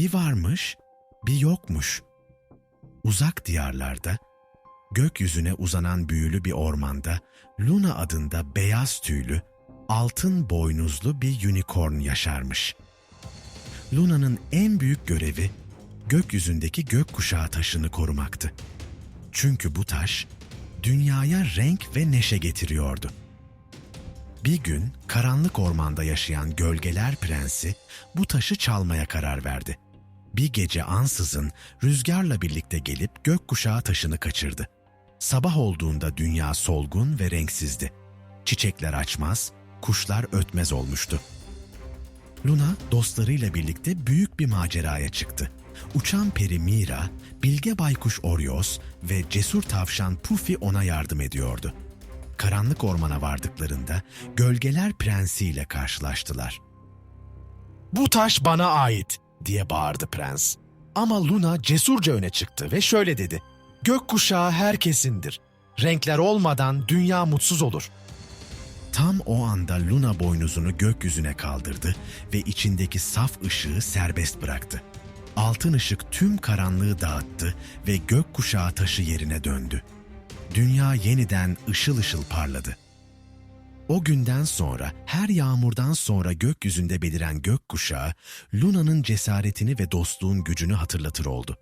Bir varmış, bir yokmuş. Uzak diyarlarda, gökyüzüne uzanan büyülü bir ormanda Luna adında beyaz tüylü, altın boynuzlu bir unicorn yaşarmış. Luna'nın en büyük görevi gökyüzündeki gökkuşağı taşını korumaktı. Çünkü bu taş dünyaya renk ve neşe getiriyordu. Bir gün karanlık ormanda yaşayan gölgeler prensi bu taşı çalmaya karar verdi. Bir gece ansızın rüzgarla birlikte gelip gökkuşağı taşını kaçırdı. Sabah olduğunda dünya solgun ve renksizdi. Çiçekler açmaz, kuşlar ötmez olmuştu. Luna dostlarıyla birlikte büyük bir maceraya çıktı. Uçan peri Mira, bilge baykuş Orios ve cesur tavşan Puffy ona yardım ediyordu. Karanlık ormana vardıklarında Gölgeler Prensi ile karşılaştılar. Bu taş bana ait diye bağırdı prens. Ama Luna cesurca öne çıktı ve şöyle dedi. Gökkuşağı herkesindir. Renkler olmadan dünya mutsuz olur. Tam o anda Luna boynuzunu gökyüzüne kaldırdı ve içindeki saf ışığı serbest bıraktı. Altın ışık tüm karanlığı dağıttı ve gökkuşağı taşı yerine döndü. Dünya yeniden ışıl ışıl parladı. O günden sonra her yağmurdan sonra gökyüzünde beliren gökkuşağı Luna'nın cesaretini ve dostluğun gücünü hatırlatır oldu.